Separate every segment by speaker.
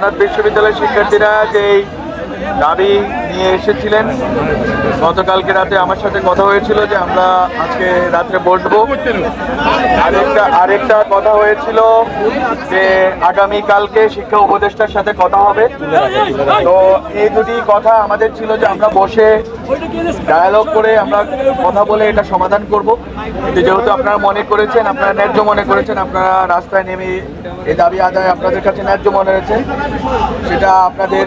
Speaker 1: জগন্নাথ বিশ্ববিদ্যালয়ের শিক্ষার্থীরা যেই দাবি নিয়ে এসেছিলেন। গতকালকে রাতে আমার সাথে কথা হয়েছিল যে আমরা আজকে রাত্রে বসবো। আরেকটা আরেকটা কথা হয়েছিল যে আগামী কালকে শিক্ষা উপদেষ্টার সাথে কথা হবে। তো এই দুটি কথা আমাদের ছিল যে আমরা বসে ডায়ালগ করে আমরা কথা বলে এটা সমাধান করব। কিন্তু যেহেতু আপনারা মনে করেছেন, আপনারা ন্যায্য মনে করেছেন, আপনারা রাস্তায় নেমে এই দাবি আদায় আপনাদের কাছে ন্যায্য মনে হয়েছে। সেটা আপনাদের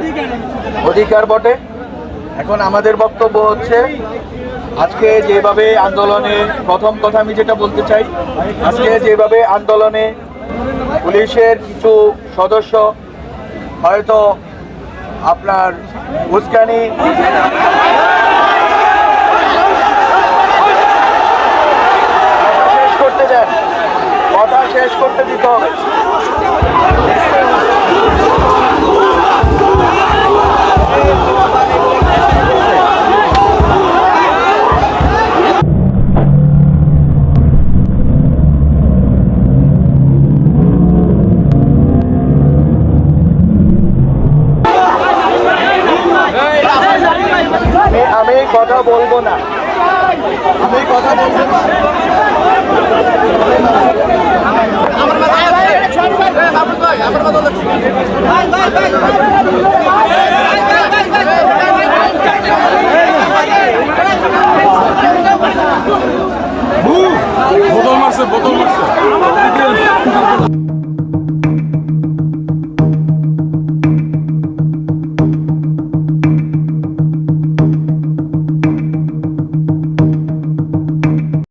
Speaker 1: অধিকার বটে। এখন আমাদের বক্তব্য হচ্ছে, আজকে যেভাবে আন্দোলনে, প্রথম কথা আমি যেটা বলতে চাই, আজকে যেভাবে আন্দোলনে পুলিশের কিছু সদস্য, হয়তো আপনার উস্কানি শেষ করতে কথা শেষ করতে দিতে হবে। কথা বলব না আমি কথা বলব না আমার কথা